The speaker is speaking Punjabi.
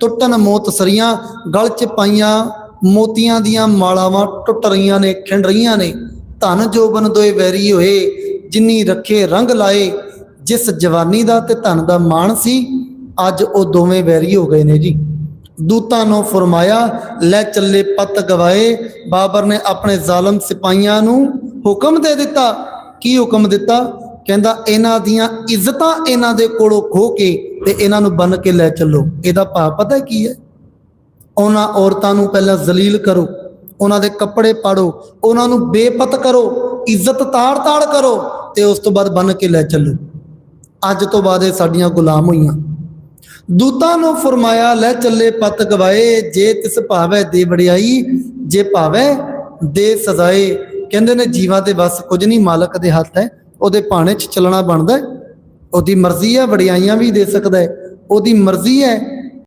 ਟੁੱਟਣ ਮੋਤ ਸਰੀਆਂ, ਗਲ ਚ ਪਾਈਆਂ ਮੋਤੀਆਂ ਦੀਆਂ ਮਾਲਾਵਾਂ ਟੁੱਟ ਰਹੀਆਂ ਨੇ, ਖਿੰਡ ਰਹੀਆਂ ਨੇ। ਧਨ ਜੋਬਨ ਦੋਏ ਵੈਰੀ ਹੋਏ, ਜਿੰਨੀ ਰੱਖੇ ਰੰਗ ਲਾਏ। ਜਿਸ ਜਵਾਨੀ ਦਾ ਤੇ ਧਨ ਦਾ ਮਾਣ ਸੀ, ਅੱਜ ਉਹ ਦੋਵੇਂ ਵੈਰੀ ਹੋ ਗਏ ਨੇ ਜੀ। ਦੂਤਾਂ ਨੂੰ ਫਰਮਾਇਆ, ਲੈ ਚੱਲੇ ਪਤ ਗਵਾਏ। ਬਾਬਰ ਨੇ ਆਪਣੇ ਜ਼ਾਲਮ ਸਿਪਾਹੀਆਂ ਨੂੰ ਹੁਕਮ ਦੇ ਦਿੱਤਾ। ਕੀ ਹੁਕਮ ਦਿੱਤਾ? ਕਹਿੰਦਾ ਇਹਨਾਂ ਦੀਆਂ ਇੱਜ਼ਤਾਂ ਇਹਨਾਂ ਦੇ ਕੋਲੋਂ ਖੋ ਕੇ ਤੇ ਇਹਨਾਂ ਨੂੰ ਬੰਨ ਕੇ ਲੈ ਚੱਲੋ। ਇਹਦਾ ਭਾਵ ਪਤਾ ਕੀ ਹੈ? ਉਹਨਾਂ ਔਰਤਾਂ ਨੂੰ ਪਹਿਲਾਂ ਜ਼ਲੀਲ ਕਰੋ, ਉਹਨਾਂ ਦੇ ਕੱਪੜੇ ਪਾੜੋ, ਉਹਨਾਂ ਨੂੰ ਬੇਪਤ ਕਰੋ, ਇੱਜ਼ਤ ਤਾੜ-ਤਾੜ ਕਰੋ ਤੇ ਉਸ ਤੋਂ ਬਾਅਦ ਬੰਨ ਕੇ ਲੈ ਚੱਲੋ। ਅੱਜ ਤੋਂ ਬਾਅਦ ਇਹ ਸਾਡੀਆਂ ਗੁਲਾਮ ਹੋਈਆਂ। ਦੂਤਾਂ ਨੂੰ ਫਰਮਾਇਆ, ਲੈ ਚੱਲੇ ਪਤ ਗਵਾਏ, ਜੇ ਤਿਸ ਭਾਵੈ ਦੇ ਵੜਿਆਈ ਜੇ ਭਾਵੈ ਦੇ ਸਜ਼ਾਏ। ਕਹਿੰਦੇ ਨੇ, ਜੀਵਾਂ ਦੇ ਵੱਸ ਕੁਝ ਨਹੀਂ, ਮਾਲਕ ਦੇ ਹੱਥ ਹੈ। ਉਹਦੇ ਭਾਣੇ 'ਚ ਚੱਲਣਾ ਬਣਦਾ ਉਹਦੀ ਮਰਜ਼ੀ ਹੈ, ਵਡਿਆਈਆਂ ਵੀ ਦੇ ਸਕਦਾ ਹੈ। ਉਹਦੀ ਮਰਜ਼ੀ ਹੈ